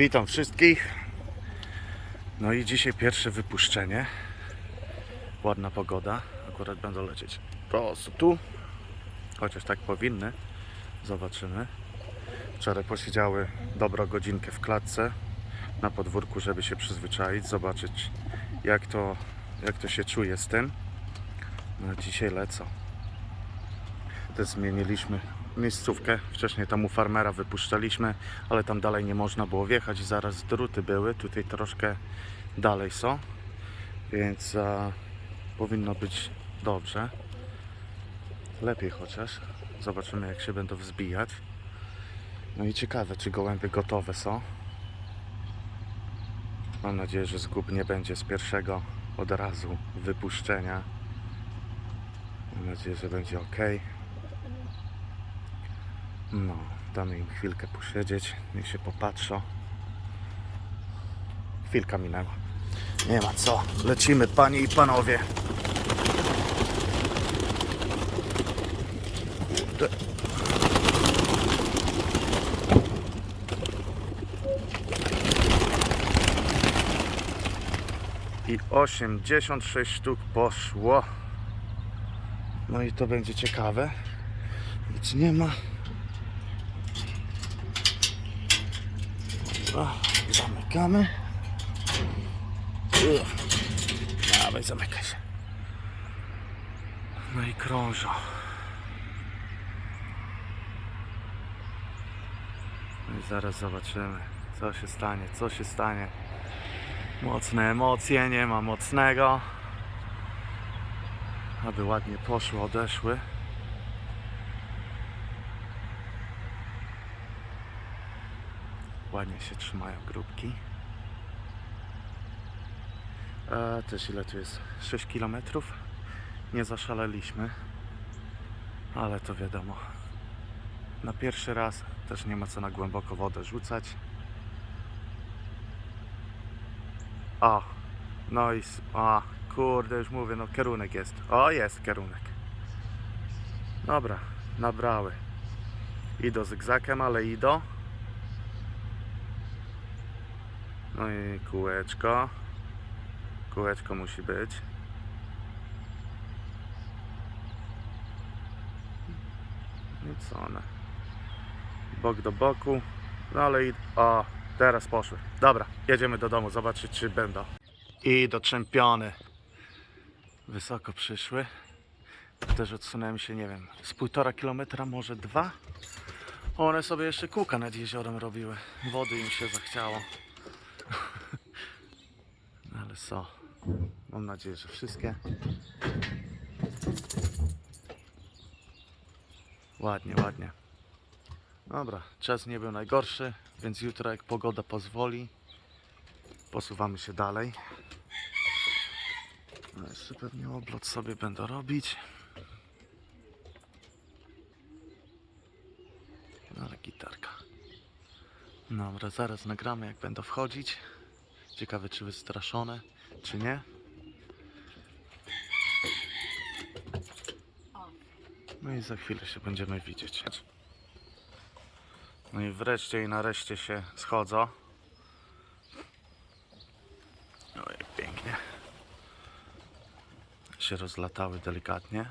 Witam wszystkich. No i dzisiaj pierwsze wypuszczenie. Ładna pogoda. Akurat będą lecieć prosto tu. Chociaż tak powinny. Zobaczymy. Wczoraj posiedziały dobrą godzinkę w klatce na podwórku, żeby się przyzwyczaić, zobaczyć jak to, jak to się czuje z tym. No dzisiaj lecą. Też zmieniliśmy miejscówkę. Wcześniej tam u farmera wypuszczaliśmy, ale tam dalej nie można było wjechać. Zaraz druty były. Tutaj troszkę dalej są. Więc a, powinno być dobrze. Lepiej chociaż. Zobaczymy jak się będą wzbijać. No i ciekawe, czy gołębie gotowe są. Mam nadzieję, że zgub nie będzie z pierwszego od razu wypuszczenia. Mam nadzieję, że będzie ok. No, damy im chwilkę posiedzieć, niech się popatrzą. Chwilka minęła. Nie ma co. Lecimy, panie i panowie. Kurde. I 86 sztuk poszło. No i to będzie ciekawe. Nic nie ma. Zamykamy. Dawaj, zamykaj się. No i krążą. No i zaraz zobaczymy, co się stanie, co się stanie. Mocne emocje, nie ma mocnego. Aby ładnie poszły, odeszły. Ładnie się trzymają grupki. Też ile tu jest? 6 km. Nie zaszaleliśmy. Ale to wiadomo. Na pierwszy raz też nie ma co na głęboko wodę rzucać. O, no i kurde, już mówię, no kierunek jest. O, jest kierunek. Dobra, nabrały. Idą zygzakiem, ale idą. No i kółeczko. Kółeczko musi być. I co one? Bok do boku. No ale i... O, teraz poszły. Dobra, jedziemy do domu, zobaczyć czy będą. I do czempiony. Wysoko przyszły. Też odsunąłem się, nie wiem, z półtora kilometra, może dwa. One sobie jeszcze kółka nad jeziorem robiły. Wody im się zachciało. Ale? Mam nadzieję, że wszystkie. Ładnie, ładnie. Dobra, czas nie był najgorszy, więc jutro jak pogoda pozwoli, posuwamy się dalej. No jeszcze pewnie oblot sobie będę robić. No ale gitarka. Dobra, zaraz nagramy jak będą wchodzić. Ciekawe czy wystraszone, czy nie. No i za chwilę się będziemy widzieć. No i wreszcie i nareszcie się schodzą. Oj, pięknie. Się rozlatały delikatnie.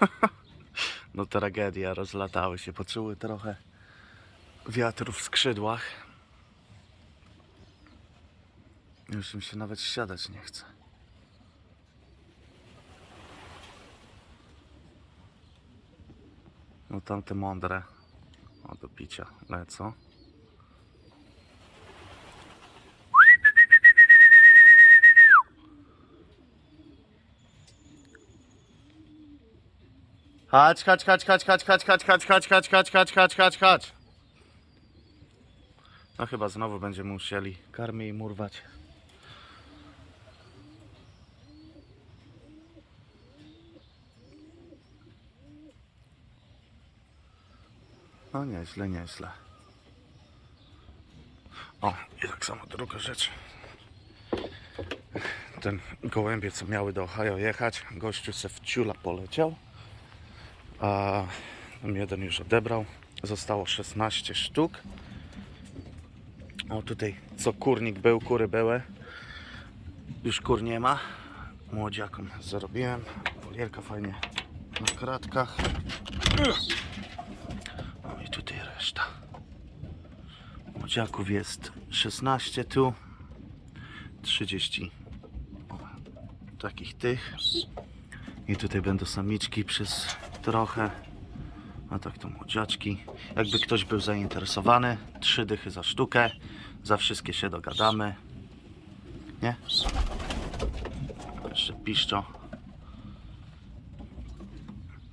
No tragedia, rozlatały się, poczuły trochę wiatru w skrzydłach. Już im się nawet siadać nie chce. No tamte mądre o do picia lecą. Chodź, chodź, chodź, chodź, chodź, chodź, chodź, chodź, chodź, chodź, chodź, chodź, chodź, chodź, chodź. No chyba znowu będziemy musieli karmy i murwać. No nieźle, nieźle. O, i tak samo druga rzecz. Ten gołębie, co miały do Ohio jechać, gościu se w ciula poleciał, a jeden już odebrał. Zostało 16 sztuk. O, tutaj co kurnik był, kury były. Już kur nie ma. Młodziakom zarobiłem. Folierka fajnie na kratkach. No i tutaj reszta. Młodziaków jest 16 tu. 30 takich tych. I tutaj będą samiczki przez trochę. A tak to młodziaczki. Jakby ktoś był zainteresowany, trzy dychy za sztukę. Za wszystkie się dogadamy. Nie? Jeszcze piszczo.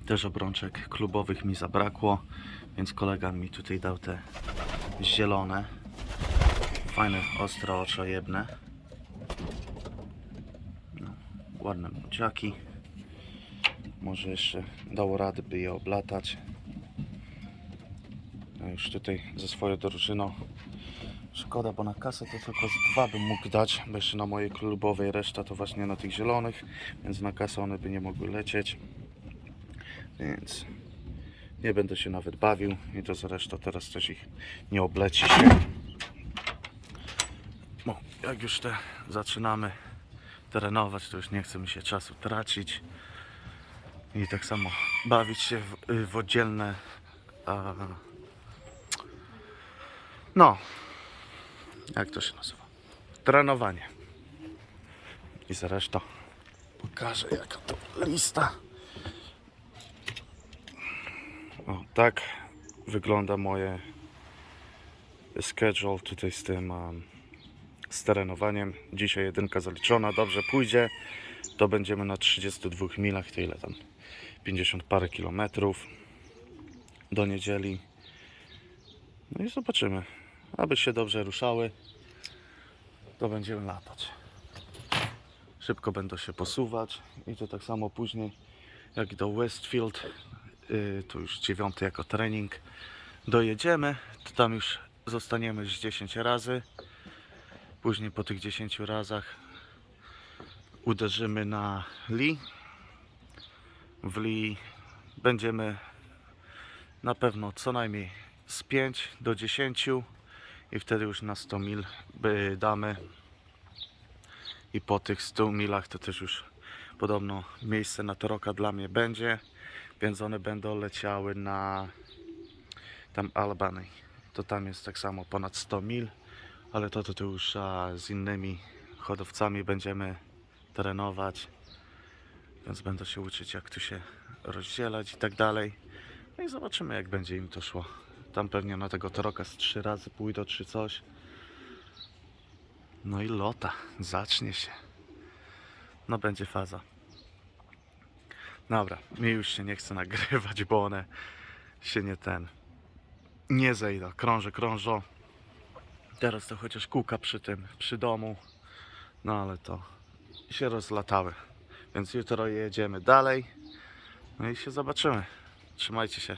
Też obrączek klubowych mi zabrakło, więc kolega mi tutaj dał te zielone. Fajne, ostre, oczojebne. No, ładne młodziaki. Może jeszcze dało rady, by je oblatać. No już tutaj ze swoją drużyną. Szkoda, bo na kasę to tylko z dwa bym mógł dać, bo jeszcze na mojej klubowej reszta to właśnie na tych zielonych, więc na kasę one by nie mogły lecieć. Więc nie będę się nawet bawił i to zresztą teraz też ich nie obleci się. No, jak już te zaczynamy terenować, to już nie chce mi się czasu tracić i tak samo bawić się w, y, w oddzielne no jak to się nazywa? Trenowanie. I zresztą pokażę jaka to lista. O tak wygląda moje schedule tutaj z tym um, z terenowaniem dzisiaj jedynka zaliczona dobrze pójdzie. To będziemy na 32 milach to ile tam 50 parę kilometrów do niedzieli. No i zobaczymy. Aby się dobrze ruszały, to będziemy latać. Szybko będą się posuwać i to tak samo później jak do Westfield, yy, to już dziewiąty jako trening, dojedziemy, to tam już zostaniemy z 10 razy. Później po tych 10 razach uderzymy na Lee. W Lee będziemy na pewno co najmniej z 5 do 10 i wtedy już na 100 mil damy i po tych 100 milach to też już podobno miejsce na Toroka dla mnie będzie więc one będą leciały na tam Albany. To tam jest tak samo ponad 100 mil ale to, to, to już z innymi hodowcami będziemy trenować więc będę się uczyć jak tu się rozdzielać i tak dalej. No i zobaczymy jak będzie im to szło. Tam pewnie na tego toroka z trzy razy pójdą czy coś. No i lota, zacznie się. No będzie faza. Dobra, mi już się nie chce nagrywać, bo one się nie ten, nie zejdą. Krążę, krążą. Teraz to chociaż kółka przy tym, przy domu. No ale to się rozlatały. Więc jutro jedziemy dalej. No i się zobaczymy. Trzymajcie się.